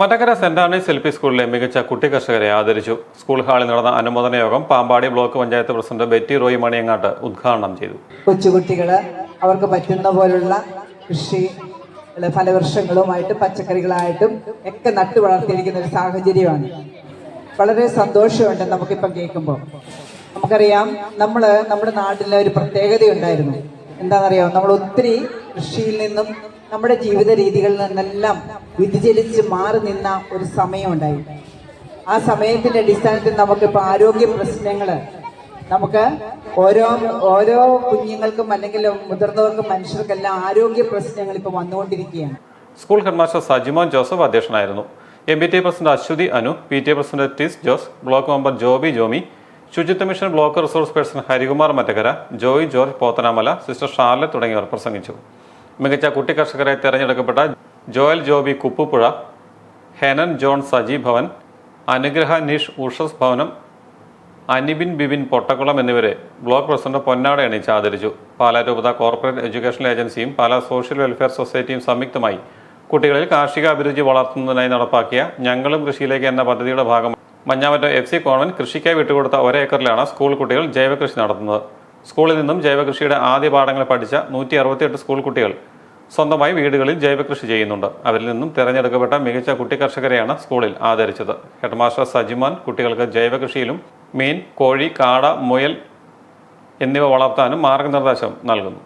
Mattakkara Saint Anne's L P സ്കൂളിലെ മികച്ച കുട്ടി കർഷകരെ ആദരിച്ചു. സ്കൂൾ ഹാളിൽ നടന്ന അനുമോദന യോഗം Pampady block panchayat president Betty Roy Maniyangattu ഉദ്ഘാടനം ചെയ്തു. കൊച്ചുകുട്ടികൾ അവർക്ക് പറ്റുന്ന പോലുള്ള കൃഷി ഫലവൃക്ഷങ്ങളുമായിട്ടും പച്ചക്കറികളായിട്ടും ഒക്കെ നട്ടു വളർത്തിയിരിക്കുന്ന ഒരു സാഹചര്യമാണ്. വളരെ സന്തോഷമുണ്ട് നമുക്കിപ്പം കേൾക്കുമ്പോൾ. നമുക്കറിയാം നമ്മൾ നമ്മുടെ നാട്ടിലെ ഒരു പ്രത്യേകതയുണ്ടായിരുന്നു എന്താണെന്നറിയാം? നമ്മൾ ഒത്തിരി കൃഷിയിൽ നിന്നും നമ്മുടെ ജീവിത രീതികളിൽ നിന്നെല്ലാം വ്യതിചലിച്ച് മാറി നിന്ന ഒരു സമയമുണ്ടായി. ആ സമയത്തിന്റെ അടിസ്ഥാനത്തിൽ നമുക്കിപ്പോൾ ആരോഗ്യ പ്രശ്നങ്ങൾ നമുക്ക് ഓരോ ഓരോ കുഞ്ഞുങ്ങൾക്കും അല്ലെങ്കിൽ മുതിർന്നവർക്കും മനുഷ്യർക്കെല്ലാം ആരോഗ്യ പ്രശ്നങ്ങൾ ഇപ്പോൾ വന്നുകൊണ്ടിരിക്കുകയാണ്. സ്കൂൾ ഹെഡ്മാസ്റ്റർ സജിമോൻ ജോസഫ് അധ്യക്ഷനായിരുന്നു. M B T president Aswathy Anu P T A president Tis Jose block member Joby Jomy Suchitwa mission block resource person Harikumar Mattakara Joy George Pothanamala sister Charlotte തുടങ്ങിയവർ പ്രസംഗിച്ചു. മികച്ച കുട്ടി കർഷകരെ തെരഞ്ഞെടുക്കപ്പെട്ട Joel Joby Kuppupuzha Henan John Saji Bhavan Anugraha Nish Ushas ഭവനം അനിബിൻ ബിബിൻ പൊട്ടക്കുളം എന്നിവരെ block president പൊന്നാട എണീച്ച് ആദരിച്ചു. പാലാ രൂപത കോർപ്പറേറ്റ് എഡ്യൂക്കേഷൻ ഏജൻസിയും പാലാ സോഷ്യൽ വെൽഫെയർ സൊസൈറ്റിയും സംയുക്തമായി കുട്ടികളിൽ കാർഷിക അഭിരുചി വളർത്തുന്നതിനായി നടപ്പാക്കിയ ഞങ്ങളും കൃഷിയിലേക്ക് എന്ന പദ്ധതിയുടെ ഭാഗമായി മഞ്ഞാമറ്റം എഫ് സി കോൺവെന്റ് കൃഷിക്കായി വിട്ടുകൊടുത്ത ഒരേക്കറിലാണ് സ്കൂൾ കുട്ടികൾ ജൈവകൃഷി നടത്തുന്നത്. സ്കൂളിൽ നിന്നും ജൈവകൃഷിയുടെ ആദ്യ പാഠങ്ങൾ പഠിച്ച നൂറ്റി സ്കൂൾ കുട്ടികൾ സ്വന്തമായി വീടുകളിൽ ജൈവകൃഷി ചെയ്യുന്നുണ്ട്. അവരിൽ നിന്നും തിരഞ്ഞെടുക്കപ്പെട്ട മികച്ച കുട്ടി കർഷകരെയാണ് സ്കൂളിൽ ആദരിച്ചത്. ഹെഡ്മാസ്റ്റർ സജിമാൻ കുട്ടികൾക്ക് ജൈവകൃഷിയിലും മീൻ കോഴി കാട മുയൽ എന്നിവ വളർത്താനും മാർഗനിർദ്ദേശം നൽകുന്നു.